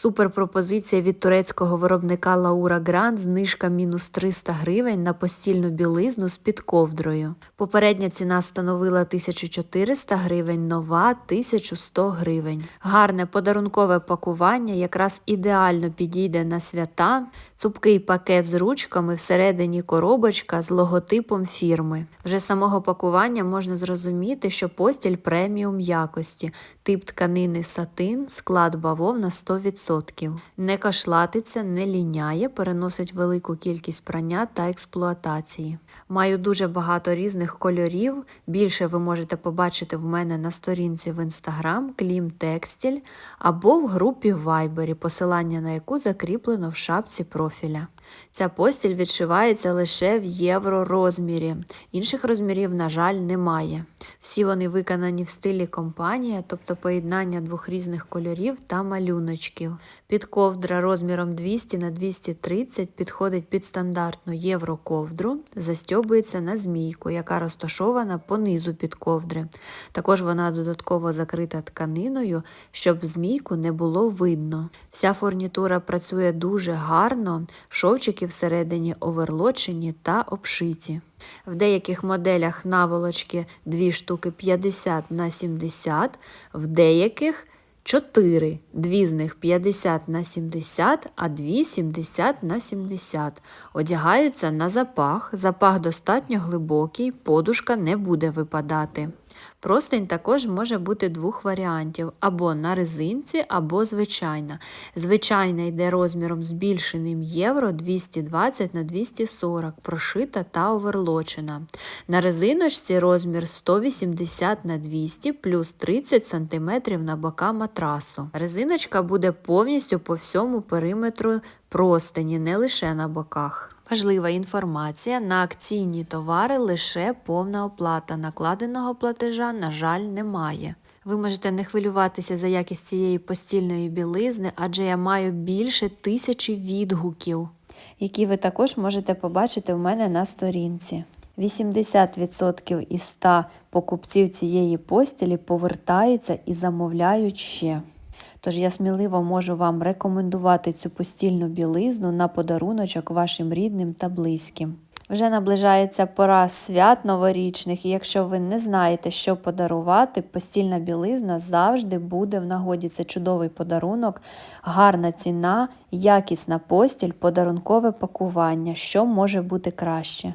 Супер пропозиція від турецького виробника Laura Grand, знижка мінус 300 гривень на постільну білизну з під ковдрою. Попередня ціна становила 1400 гривень, нова 1100 гривень. Гарне подарункове пакування якраз ідеально підійде на свята. Цупкий пакет з ручками, всередині коробочка з логотипом фірми. Вже самого пакування можна зрозуміти, що постіль преміум якості, тип тканини сатин, склад бавовна 100%. Не кашлатиться, не ліняє, переносить велику кількість прання та експлуатації. Маю дуже багато різних кольорів. Більше ви можете побачити в мене на сторінці в інстаграм Клім Текстіль або в групі Вайбері, посилання на яку закріплено в шапці профіля. Ця постіль відшивається лише в євро розмірі. Інших розмірів, на жаль, немає. Всі вони виконані в стилі компанія, тобто поєднання двох різних кольорів та малюночків. Підковдра розміром 200 на 230 підходить під стандартну євроковдру, застьобується на змійку, яка розташована понизу підковдри. Також вона додатково закрита тканиною, щоб змійку не було видно. Вся фурнітура працює дуже гарно, шовчики всередині оверлочені та обшиті. В деяких моделях наволочки 2 штуки 50 на 70, в деяких 4. Дві з них 50 на 70, а дві 70 на 70. Одягаються на запах. Запах достатньо глибокий, подушка не буде випадати. Простень також може бути двох варіантів: або на резинці, або звичайна. Звичайна йде розміром збільшеним євро 220 на 240, прошита та оверлочена. На резиночці розмір 180 на 200 плюс 30 см на бока матрасу. Резиночка буде повністю по всьому периметру простині, не лише на боках. Важлива інформація: на акційні товари лише повна оплата. Накладеного платежа, на жаль, немає. Ви можете не хвилюватися за якість цієї постільної білизни, адже я маю більше тисячі відгуків, які ви також можете побачити у мене на сторінці. 80% із 100 покупців цієї постілі повертаються і замовляють ще. Тож я сміливо можу вам рекомендувати цю постільну білизну на подаруночок вашим рідним та близьким. Вже наближається пора свят новорічних, і якщо ви не знаєте, що подарувати, постільна білизна завжди буде в нагоді. Це чудовий подарунок, гарна ціна, якісна постіль, подарункове пакування, що може бути краще.